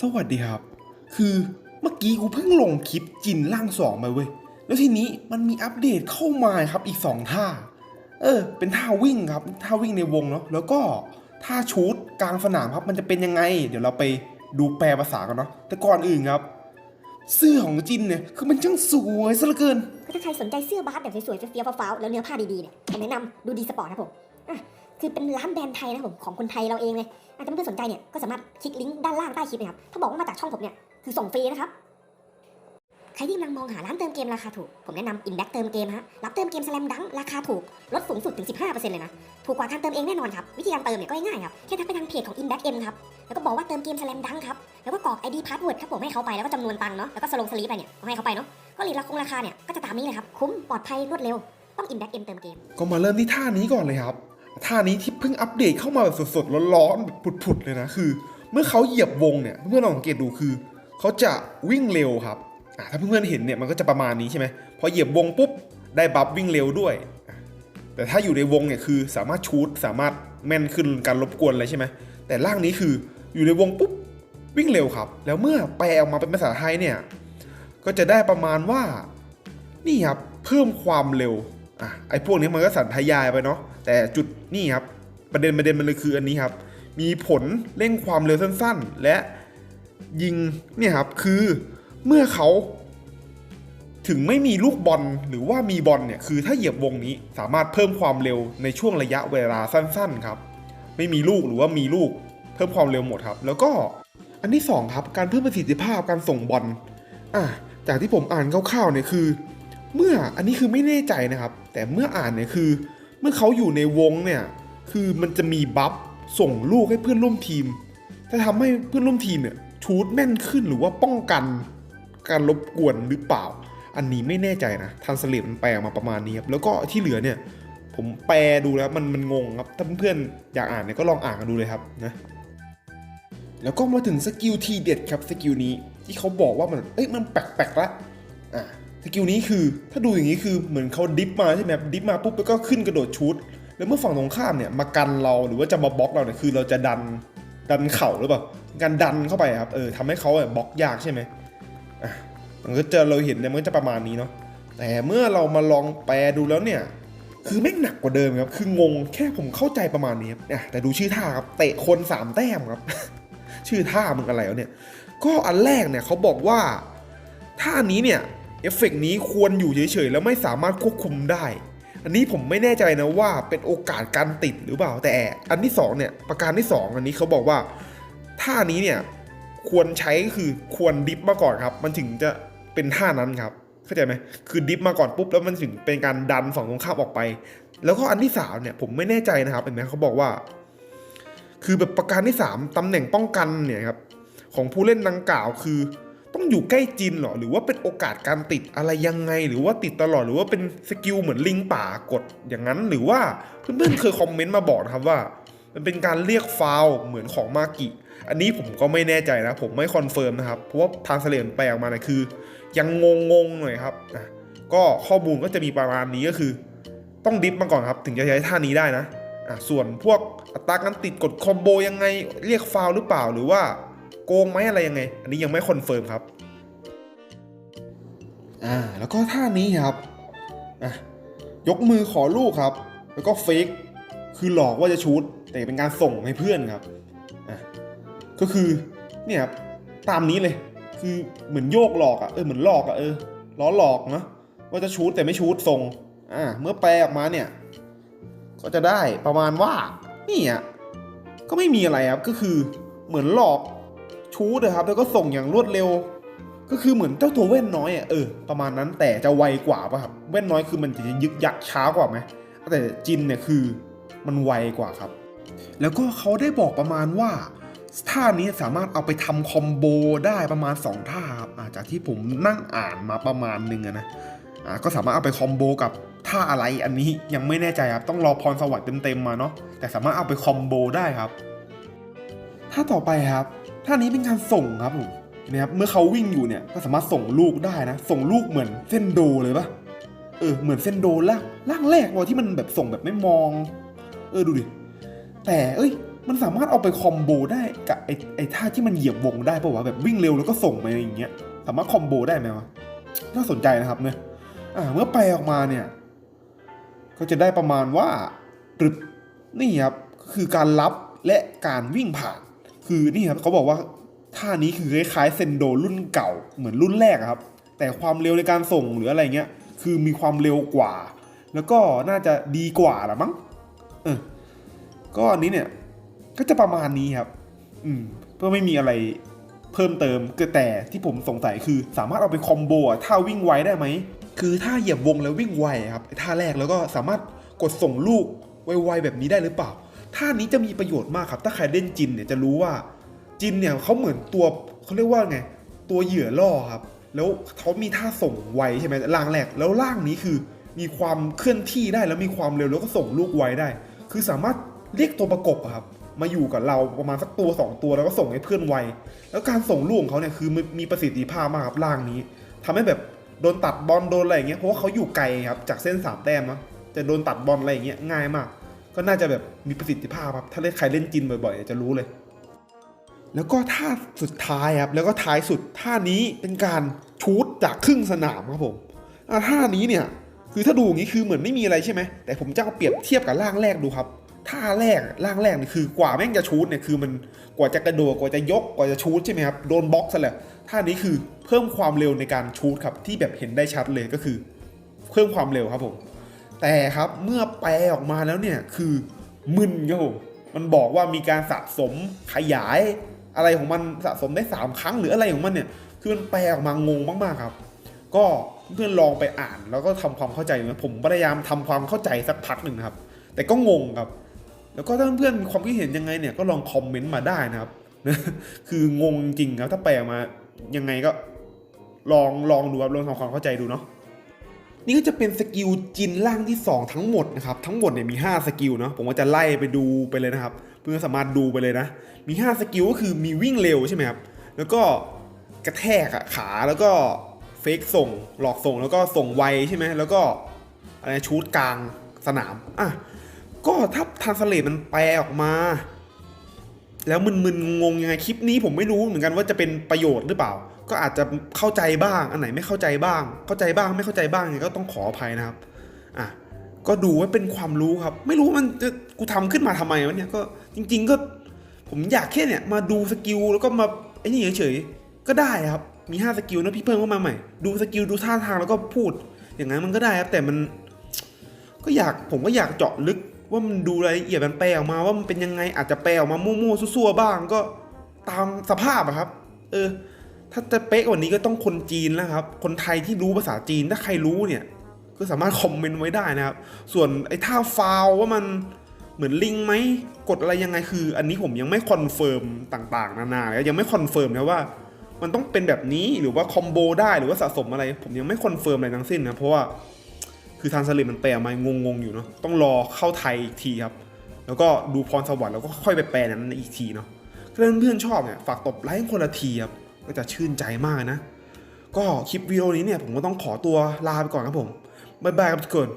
สวัสดีครับ คือเมื่อกี้กูเพิ่งลงคลิปจินล่างสองไปเว้ย แล้วทีนี้มันมีอัปเดตเข้ามาครับอีกสองท่า เออ เป็นท่าวิ่งครับ ท่าวิ่งในวงเนาะ แล้วก็ท่าชูดกลางสนามครับ มันจะเป็นยังไง เดี๋ยวเราไปดูแปลภาษากันเนาะ แต่ก่อนอื่นครับ เสื้อของจินเนี่ย คือมันช่างสวยซะเหลือเกิน ถ้าใครสนใจเสื้อบาสแบบสวยๆเฟี้ยวๆฟ้าวๆแล้วเนื้อผ้าดีๆเนี่ยผมแนะนำดูดีสปอร์ตครับผมอะคือเป็นร้านแบรนด์ไทยนะผมของคนไทยเราเองเลย อาจจะเพื่อนๆสนใจเนี่ยก็สามารถคลิกลิงก์ด้านล่างใต้คลิปนะครับถ้าบอกว่ามาจากช่องผมเนี่ยคือส่งฟรีนะครับใครที่กำลังมองหาร้านเติมเกมราคาถูก ผมแนะนำ Inback เติมเกมฮะ รับเติมเกมสลมดังราคาถูก ลดสูงสุดถึง 15%เลยนะ ถูกกว่าการเติมเองแน่นอนครับ วิธีการเติมเนี่ยก็ง่ายๆครับ แค่ทักไปทางเพจของ Inback M ครับ แล้วก็บอกว่าเติมเกมสลมดังครับ แล้วก็กรอก ID password ครับผมให้เขาไป แล้วก็จำนวนตังค์เนาะ แล้วก็สโลงสลีปไปเนี่ยให้เขาไปเนาะ ก็รีดราคงราคาเนี่ยก็จะตามนี้เลยครับ คุ้ม ปลอดภัย รวดเร็ว ต้อง Inback M เติมเกม ก็มาเริ่มที่ท่านี้ก่อนเลยครับ ท่านี้ที่เพิ่งอัปเดตเข้ามาแบบสดๆร้อนๆผุดๆเลยนะคือ เมื่อเขาเหยียบวงเนี่ยเพื่อนๆลองสังเกตดูคือเขาจะวิ่งเร็วครับถ้าเพื่อนๆเห็นเนี่ยมันก็จะประมาณนี้ใช่ไหมพอเหยียบวงปุ๊บได้บัฟวิ่งเร็วด้วย แต่ถ้าอยู่ในวงเนี่ยคือสามารถชูดสามารถแม่นขึ้นการรบกวนอะไรใช่ไหมแต่ล่างนี้คืออยู่ในวงปุ๊บวิ่งเร็วครับ แล้วเมื่อแปลออกมาเป็นภาษาไทยเนี่ยก็จะได้ประมาณว่านี่ครับเพิ่มความเร็ว อะไอ้พวกนี้มันก็สันทยายไปเนาะแต่จุดนี่ครับประเด็นประเด็นมันเลยคืออันนี้ครับ มีผลเร่งความเร็วสั้น ๆ และยิงเนี่ยครับคือเมื่อเขาถึงไม่มีลูกบอลหรือว่ามีบอลเนี่ยคือถ้าเหยียบวงนี้สามารถเพิ่มความเร็วในช่วงระยะเวลาสั้น ๆ ครับ ไม่มีลูกหรือว่ามีลูกเพิ่มความเร็วหมดครับ แล้วก็อันที่สองครับการเพิ่มประสิทธิภาพการส่งบอลอะจากที่ผมอ่านคร่าวๆเนี่ยคือ เมื่ออันนี้คือไม่แน่ใจนะครับ แต่เมื่ออ่านเนี่ยคือ เมื่อเขาอยู่ในวงเนี่ยคือมันจะมีบัฟส่งลูกให้เพื่อนร่วมทีมจะทำให้เพื่อนร่วมทีมเนี่ยชูดแม่นขึ้นหรือว่าป้องกัน การรบกวนหรือเปล่า อันนี้ไม่แน่ใจนะทันสลิปมันแปลมาประมาณนี้ครับแล้วก็ที่เหลือเนี่ย ผมแปลดูแล้วมันมันงงครับถ้าเพื่อนอยากอ่านเนี่ยก็ลองอ่านกันดูเลยครับนะแล้วก็มาถึงสกิลทีเด็ดครับสกิลนี้ที่เขาบอกว่ามันเอ้ยมันแปลกๆละอะ กิลนี้คือถ้าดูอย่างนี้คือเหมือนเขาดิฟมาใช่ไหมดิฟมาปุ๊บแล้วก็ขึ้นกระโดดชุด แล้วเมื่อฝั่งตรงข้ามเนี่ยมากันเราหรือว่าจะมาบล็อกเราเนี่ยคือเราจะดันดันเข่าหรือเปล่าการดันเข้าไปครับเออทำให้เขาแบบบล็อกยากใช่ไหมอะมันก็จะเราเห็นเนี่ยมันก็จะประมาณนี้เนาะแต่เมื่อเรามาลองแปลดูแล้วเนี่ย คือแม่งหนักกว่าเดิมครับ คืองงแค่ผมเข้าใจประมาณนี้ครับเนี่ยแต่ดูชื่อท่าครับเตะคนสามแต้มครับ ชื่อท่ามึงอะไรวะเนี่ย ก็อันแรกเนี่ยเขาบอกว่าท่านี้เนี่ย อฟเฟกต์นี้ควรอยู่เฉยๆ แล้วไม่สามารถควบคุมได้ อันนี้ผมไม่แน่ใจนะว่าเป็นโอกาสการติดหรือเปล่า แต่อันที่สองเนี่ยประการที่สองอันนี้เขาบอกว่าท่านี้เนี่ยควรใช้ก็คือควรดิฟมาก่อนครับ มันถึงจะเป็นท่านั้นครับเข้าใจไหมคือดิฟมาก่อนปุ๊บแล้วมันถึงเป็นการดันฝั่งตรงข้ามออกไป แล้วก็อันที่สามเนี่ยผมไม่แน่ใจนะครับเห็นไหมเขาบอกว่า คือแบบประการที่สามตำแหน่งป้องกันเนี่ยครับของผู้เล่นดังกล่าวคือ ต้องอยู่ใกล้จินเหรอ หรือว่าเป็นโอกาสการติดอะไรยังไง หรือว่าติดตลอดหรือว่าเป็นสกิลเหมือนลิงป่ากดอย่างนั้น หรือว่าเพื่อนๆเคยคอมเมนต์มาบอกนะครับว่า มันเป็นการเรียกฟาวเหมือนของมากิ อันนี้ผมก็ไม่แน่ใจนะ ผมไม่คอนเฟิร์มนะครับ เพราะว่าทางเสลียนแปลออกมาเนี่ยคือ ยังงงๆหน่อยครับอะก็ข้อมูลก็จะมีประมาณนี้ก็คือ ต้องดิฟมาก่อนครับ ถึงจะใช้ท่านี้ได้นะอะส่วนพวกอัตราการติดกดคอมโบยังไงเรียกฟาวหรือเปล่าหรือว่า โกงไหมอะไรยังไง อันนี้ยังไม่คอนเฟิร์มครับอ่าแล้วก็ท่านี้ครับอะยกมือขอลูกครับ แล้วก็เฟกคือหลอกว่าจะชูดแต่เป็นการส่งให้เพื่อนครับอะก็คือเนี่ยครับตามนี้เลย คือเหมือนโยกหลอกอะ่ะเออเหมือนหลอกอะ่ะเออล้อหลอกเนะว่าจะชูดแต่ไม่ชูดส่งอ่าเมื่อแปลออกมาเนี่ย ก็จะได้ประมาณว่านี่อะก็ไม่มีอะไรครับก็คือเหมือนหลอก ชูดนะครับแล้วก็ส่งอย่างรวดเร็ว ก็คือเหมือนเจ้าตัวเว้นน้อยอะเออประมาณนั้นแต่จะไวกว่าป่ะครับเว้นน้อยคือมันจะยึกยักช้ากว่าไหมแต่จินเนี่ยคือมันไวกว่าครับ แล้วก็เขาได้บอกประมาณว่าท่านี้สามารถเอาไปทำคอมโบได้ประมาณ 2 ท่าครับอาจากที่ผมนั่งอ่านมาประมาณหนึงนะอ่าก็สามารถเอาไปคอมโบกับท่าอะไรอันนี้ยังไม่แน่ใจครับ ต้องรอพรสวรรค์เต็มๆมาเนาะแต่สามารถเอาไปคอมโบได้ครับท่าต่อไปครับ ท่านี้เป็นการส่งครับผมนะครับเมื่อเขาวิ่งอยู่เนี่ยก็สามารถส่งลูกได้นะ ส่งลูกเหมือนเส้นโดเลยปะเออเหมือนเส้นโดล่างล่างแรกว่าที่มันแบบส่งแบบไม่มอง เออดูดิแต่เอ้ย มันสามารถเอาไปคอมโบได้กับไอ้ไอ้ท่าที่มันเหยียบวงได้ปะวะแบบวิ่งเร็วแล้วก็ส่งไปอย่างเงี้ย สามารถคอมโบได้ไหมวะน่าสนใจนะครับเนี่ยอ่าเมื่อไปออกมาเนี่ย ก็จะได้ประมาณว่าปรึบนี่ครับคือการรับและการวิ่งผ่าน คือนี่ครับเขาบอกว่าท่านี้คือคล้ายๆเซนโดรุ่นเก่าเหมือนรุ่นแรกครับ แต่ความเร็วในการส่งหรืออะไรเงี้ย คือมีความเร็วกว่า แล้วก็น่าจะดีกว่าละมั้งเออก็อันนี้เนี่ยก็จะประมาณนี้ครับ อืมเพื่อไม่มีอะไรเพิ่มเติมก็แต่ที่ผมสงสัยคือสามารถเอาไปคอมโบท่าวิ่งไวได้ไหมคือถ้าเหยียบวงแล้ววิ่งไวครับท่าแรกแล้วก็สามารถกดส่งลูกไวๆแบบนี้ได้หรือเปล่า ท่านี้จะมีประโยชน์มากครับ ถ้าใครเล่นจินเนี่ยจะรู้ว่าจินเนี่ยเขาเหมือนตัวเขาเรียกว่าไงตัวเหยื่อล่อครับ แล้วเขามีท่าส่งไวใช่ไหมล่างแรกแล้วล่างนี้คือมีความเคลื่อนที่ได้แล้วมีความเร็วแล้วก็ส่งลูกไวได้ คือสามารถเรียกตัวประกบครับมาอยู่กับเราประมาณสักตัวสองตัวแล้วก็ส่งให้เพื่อนไว แล้วการส่งลูกของเขาเนี่ยคือมีประสิทธิภาพมากครับล่างนี้ทำให้แบบโดนตัดบอลโดนอะไรอย่างเงี้ยเพราะว่าเขาอยู่ไกลครับจากเส้นสามแต้มนะจะโดนตัดบอลอะไรอย่างเงี้ยง่ายมาก ก็น่าจะแบบมีประสิทธิภาพครับ ถ้าเล่นใครเล่นจินบ่อยๆ จะรู้เลย แล้วก็ท่าสุดท้ายครับ แล้วก็ท้ายสุดท่านี้เป็นการชูตจากครึ่งสนามครับผมท่านี้เนี่ย คือถ้าดูอย่างนี้คือเหมือนไม่มีอะไรใช่ไหม แต่ผมจะเอาเปรียบเทียบกับล่างแรกดูครับ ท่าแรกล่างแรกนี่คือกว่าแม่งจะชูตเนี่ยคือมันกว่าจะกระโดดกว่าจะยกกว่าจะชูตใช่ไหมครับ โดนบล็อกซะแล้วท่านี้คือเพิ่มความเร็วในการชูตครับที่แบบเห็นได้ชัดเลยก็คือ เพิ่มความเร็วครับผม แต่ครับเมื่อแปลออกมาแล้วเนี่ยคือมึนครับผมมันบอกว่ามีการสะสมขยายอะไรของมันสะสมได้ 3 ครั้งหรืออะไรของมันเนี่ยคือมันแปลออกมางงมากๆครับ ก็เพื่อนลองไปอ่านแล้วก็ทำความเข้าใจนะผมพยายามทำความเข้าใจสักพักหนึ่งครับ แต่ก็งงครับ แล้วก็ถ้าเพื่อนมีความคิดเห็นยังไงเนี่ยก็ลองคอมเมนต์มาได้นะครับคืองงจริงครับถ้าแปลมายังไงก็ลองลองดูครับลองทำความเข้าใจดูเนาะ นี่ก็จะเป็นสกิลจินล่างที่ 2 ทั้งหมดนะครับทั้งหมดเนี่ยมี 5 สกิลเนาะผมก็จะไล่ไปดูไปเลยนะครับ เพื่อสามารถดูไปเลยนะ มี 5 สกิลก็คือมีวิ่งเร็วใช่ไหมครับแล้วก็กระแทกอะขาแล้วก็เฟกส่งหลอกส่งแล้วก็ส่งไวใช่ไหมแล้วก็อะไรชูดกลางสนามอะก็ถ้าทานสเลตมันแปลออกมา แล้วมึนๆงงยังไงคลิปนี้ผมไม่รู้เหมือนกันว่าจะเป็นประโยชน์หรือเปล่า ก็อาจจะเข้าใจบ้าง อันไหนไม่เข้าใจบ้าง เข้าใจบ้างไม่เข้าใจบ้างเนี่ยก็ต้องขออภัยนะครับอะก็ดูไว้เป็นความรู้ครับ ไม่รู้มันจะกูทำขึ้นมาทำไมวะเนี่ยก็จริง ๆ ก็ผมอยากแค่เนี่ยมาดูสกิลแล้วก็มาไอ้นี่เฉยๆก็ได้ครับ มี5สกิลนะพี่เพิ่มเข้ามาใหม่ ดูสกิลดูท่าทางแล้วก็พูด อย่างนั้นมันก็ได้ครับ แต่มันก็อยากผมก็อยากเจาะลึกว่ามันดูรายละเอียดมันแปลออกมาว่ามันเป็นยังไงอาจจะแปลออกมามั่วๆซั่วๆบ้างก็ตามสภาพอะครับ เออ ถ้าจะเป๊ะกว่านี้ก็ต้องคนจีนแล้วครับ คนไทยที่รู้ภาษาจีนถ้าใครรู้เนี่ย ก็สามารถคอมเมนต์ไว้ได้นะครับ ส่วนไอ้ท่าฟาวว่ามันเหมือนลิงไหมกดอะไรยังไงคือ อันนี้ผมยังไม่คอนเฟิร์มต่างๆ นานาเลยยังไม่คอนเฟิร์มนะว่า มันต้องเป็นแบบนี้หรือว่าคอมโบได้หรือว่าสะสมอะไร ผมยังไม่คอนเฟิร์มอะไรทั้งสิ้นนะเพราะว่าคือทางสลิมมันแปลมางงๆอยู่เนาะต้องรอเข้าไทยอีกทีครับ แล้วก็ดูพรสวรรค์แล้วก็ค่อยไปแปลนั้นอีกทีเนาะถ้าเพื่อนๆชอบเนี่ยฝากตบไลค์คนละทีครับ ก็จะชื่นใจมากนะ ก็คลิปวิดีโอนี้เนี่ยผมก็ต้องขอตัวลาไปก่อนครับผมบ๊ายบายครับทุกคน